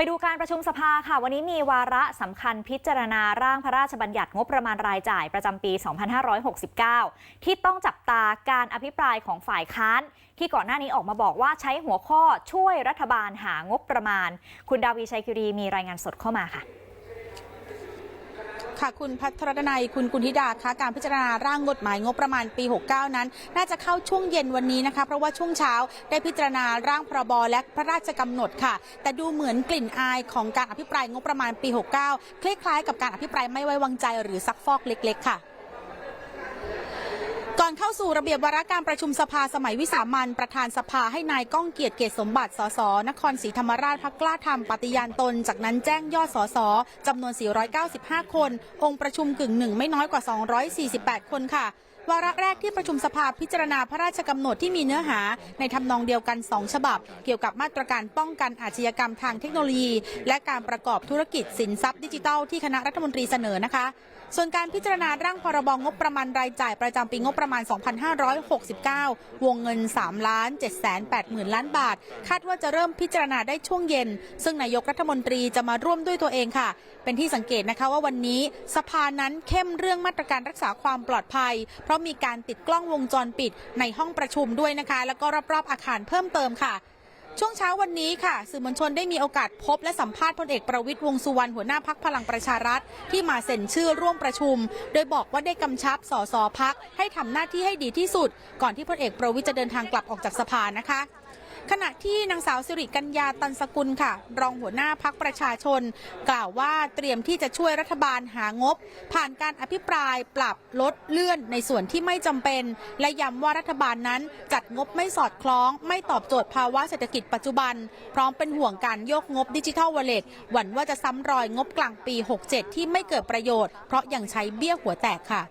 ไปดูการประชุมสภาค่ะ วันนี้มีวาระสำคัญพิจารณาร่างพระราชบัญญัติงบประมาณรายจ่ายประจำปี 2569 ที่ต้องจับตาการอภิปรายของฝ่ายค้าน ที่ก่อนหน้านี้ออกมาบอกว่าใช้หัวข้อช่วยรัฐบาลหางบประมาณ คุณดาวีชัยคิรีมีรายงานสดเข้ามาค่ะ ค่ะคุณพัทรดนัยคุณกุณธิดาคะการพิจารณาร่างกฎหมายงบประมาณปี 69 นั้น น่าจะเข้าช่วงเย็นวันนี้นะคะ เพราะว่าช่วงเช้าได้พิจารณาร่างพรบและพระราชกำหนดค่ะ แต่ดูเหมือนกลิ่นอายของการอภิปรายงบประมาณปี 69 คล้ายๆกับการอภิปรายไม่ไว้วางใจหรือซักฟอกเล็ก ๆ ค่ะ อนเข้าสู่ระเบียบวาระการประชุมสภาสมัยวิสามันประธานสภาให้นายก้องเกียรติเกษสมบัติ สส นครศรีธรรมราชพักกล้าทำปฏิญาณตน จากนั้นแจ้งยอดสสจำนวน 495 คน องค์ประชุมกึ่งหนึ่งไม่น้อยกว่า 248 คนค่ะวาระแรกที่ประชุมสภาพิจารณาพระราชกำหนดที่มีเนื้อหา ในทำนองเดียวกัน 2 ฉบับ เกี่ยวกับมาตรการป้องกันอาชญากรรมทางเทคโนโลยี และการประกอบธุรกิจสินทรัพย์ดิจิทัลที่คณะรัฐมนตรีเสนอนะคะ ส่วนการพิจารณาร่างพรบงบประมาณรายจ่ายประจำปีงบประมาณ 2569 วงเงิน3ล้าน7แสน8หมื่นล้านบาท คาดว่าจะเริ่มพิจารณาได้ช่วงเย็น ซึ่งนายกรัฐมนตรีจะมาร่วมด้วยตัวเองค่ะ เป็นที่สังเกตนะคะว่าวันนี้สภานั้นเข้มเรื่องมาตรการรักษาความปลอดภัย เพราะมีการติดกล้องวงจรปิดในห้องประชุมด้วยนะคะ แล้วก็รอบๆอาคารเพิ่มเติมค่ะ ช่วงเช้าวันนี้ค่ะ สื่อมวลชนได้มีโอกาสพบและสัมภาษณ์พลเอกประวิตยวงสุวรรณหัวหน้าพักพลังประชารัฐ ที่มาเซ็นชื่อร่วมประชุม โดยบอกว่าได้กำชับสสพักให้ทำหน้าที่ให้ดีที่สุด ก่อนที่พลเอกประวิตยจะเดินทางกลับออกจากสภานะคะ ขณะที่นางสาวสิริกัญญาตันสกุลค่ะ รองหัวหน้าพักประชาชน กล่าวว่าเตรียมที่จะช่วยรัฐบาลหางบ ผ่านการอภิปรายปรับลดเลื่อนในส่วนที่ไม่จำเป็น และย้ำว่ารัฐบาลนั้นจัดงบไม่สอดคล้อง ไม่ตอบโจทย์ภาวะเศรษฐกิจปัจจุบัน พร้อมเป็นห่วงการโยกงบดิจิทัลวอลเล็ตหวั่นว่าจะซ้ำรอยงบกลางปี 67 ที่ไม่เกิดประโยชน์ เพราะยังใช้เบี้ยหัวแตกค่ะ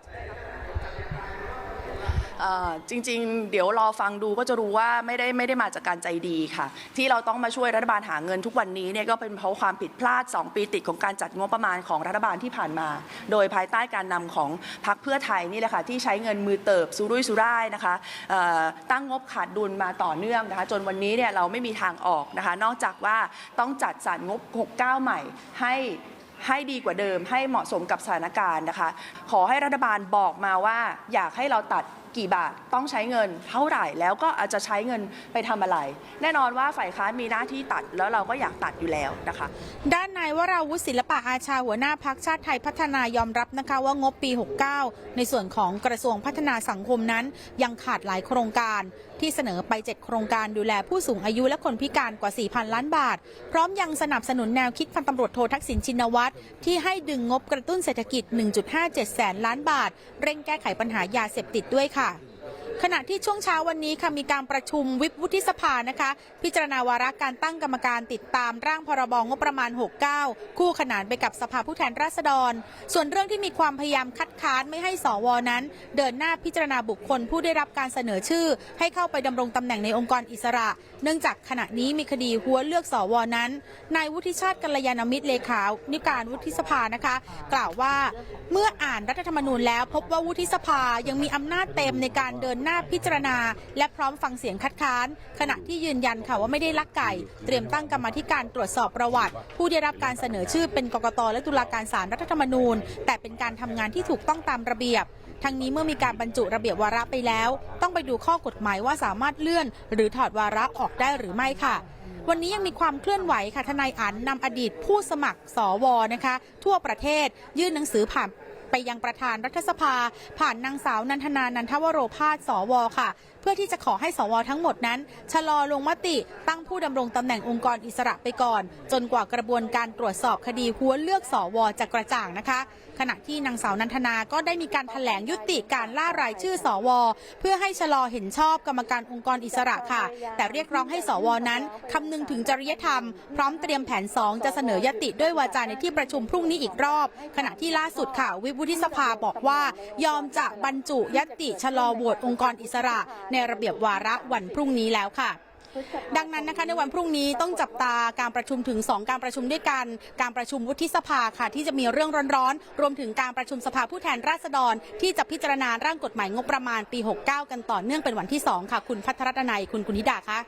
เอ่อจริงๆ เดี๋ยวรอฟังดูก็จะรู้ว่าไม่ได้ไม่ได้มาจากการใจดีค่ะ ที่เราต้องมาช่วยรัฐบาลหาเงินทุกวันนี้เนี่ยก็เป็นเพราะความผิดพลาด 2 ปีติดของการจัดงบประมาณของรัฐบาลที่ผ่านมา โดยภายใต้การนำของพรรคเพื่อไทยนี่แหละค่ะที่ใช้เงินมือเติบสุรุ่ยสุร่ายนะคะเอ่อตั้งงบขาดดุลมาต่อเนื่องนะคะ จนวันนี้เนี่ยเราไม่มีทางออกนะคะ นอกจากว่าต้องจัดสรรงบ 69 ใหม่ให้ ให้ดีกว่าเดิม ให้เหมาะสมกับสถานการณ์นะคะ ขอให้รัฐบาลบอกมาว่าอยากให้เราตัดกี่บาทต้องใช้เงินเท่าไหร่แล้วก็อาจจะใช้เงินไปทำอะไร แน่นอนว่าฝ่ายค้านมีหน้าที่ตัดแล้วเราก็อยากตัดอยู่แล้วนะคะ ด้านนายวราวุฒิศิลปะอาชาหัวหน้าพักชาติไทยพัฒนายอมรับนะคะว่างบปี 69 ในส่วนของกระทรวงพัฒนาสังคมนั้น ยังขาดหลายโครงการ ที่เสนอไป 7 โครงการดูแลผู้สูงอายุและคนพิการกว่า 4,000 ล้านบาท พร้อมยังสนับสนุนแนวคิดพันตำรวจโททักษิณชินวัตรที่ให้ดึงงบกระตุ้นเศรษฐกิจ 1.57 แสนล้านบาท เร่งแก้ไขปัญหายาเสพติดด้วยค่ะ ขณะที่ช่วงเช้าวันนี้ค่ะมีการประชุมวิปวุฒิสภานะคะ พิจารณาวาระการตั้งกรรมการติดตามร่างพรบงบประมาณ 69 คู่ขนานไปกับสภาผู้แทนราษฎร ส่วนเรื่องที่มีความพยายามคัดค้านไม่ให้สวนั้น เดินหน้าพิจารณาบุคคลผู้ได้รับการเสนอชื่อ ให้เข้าไปดำรงตำแหน่งในองค์กรอิสระ เนื่องจากขณะนี้มีคดีหัวเลือกสวนั้นนายวุฒิชาติกัลยาณมิตรเลขานิการวุฒิสภานะคะ กล่าวว่าเมื่ออ่านรัฐธรรมนูญแล้วพบว่าวุฒิสภายังมีอำนาจเต็มในการเดินหน้าพิจารณา และพร้อมฟังเสียงคัดค้าน ขณะที่ยืนยันค่ะว่าไม่ได้ลักไก่ เตรียมตั้งกรรมาธิการตรวจสอบประวัติ ผู้ได้รับการเสนอชื่อเป็นกกตและตุลาการศาลรัฐธรรมนูญ แต่เป็นการทำงานที่ถูกต้องตามระเบียบทั้งนี้เมื่อมีการบรรจุระเบียบวาระไปแล้ว ต้องไปดูข้อกฎหมายว่าสามารถเลื่อน หรือถอดวาระออกได้หรือไม่ค่ะ วันนี้ยังมีความเคลื่อนไหวค่ะทนายอันนำอดีตผู้สมัครสวนะคะ ทั่วประเทศยื่นหนังสือผ่าน ไปยังประธานรัฐสภา ผ่านนางสาวนันทนานันทวโรพาสสวค่ะ เพื่อที่จะขอให้สวทั้งหมดนั้น ชะลอลงมติ ผู้ดำรงตำแหน่งองค์กรอิสระไปก่อน จนกว่ากระบวนการตรวจสอบคดีหัวเลือกสวจะกระจ่างนะคะ ขณะที่นางสาวนันทนาก็ได้มีการแถลงยุติการล่ารายชื่อสวเพื่อให้ชะลอเห็นชอบกรรมการองค์กรอิสระค่ะ แต่เรียกร้องให้สวนั้นคำนึงถึงจริยธรรม พร้อมเตรียมแผน 2 จะเสนอยติด้วยวาจาในที่ประชุมพรุ่งนี้อีกรอบ ขณะที่ล่าสุดค่ะวิบวุฒิสภาบอกว่า ยอมจะบรรจุยติชะลอโหวตองค์กรอิสระ ในระเบียบวาระวันพรุ่งนี้แล้วค่ะ ดังนั้นนะคะในวันพรุ่งนี้ต้องจับตาการประชุมถึง 2 การประชุมด้วยกัน การประชุมวุฒิสภาค่ะ ที่จะมีเรื่องร้อนๆ รวมถึงการประชุมสภาผู้แทนราษฎร ที่จะพิจารณาร่างกฎหมายงบประมาณปี 69 กันต่อเนื่องเป็นวันที่ 2 ค่ะ คุณพัทรตนัยคุณกุณิดาคะ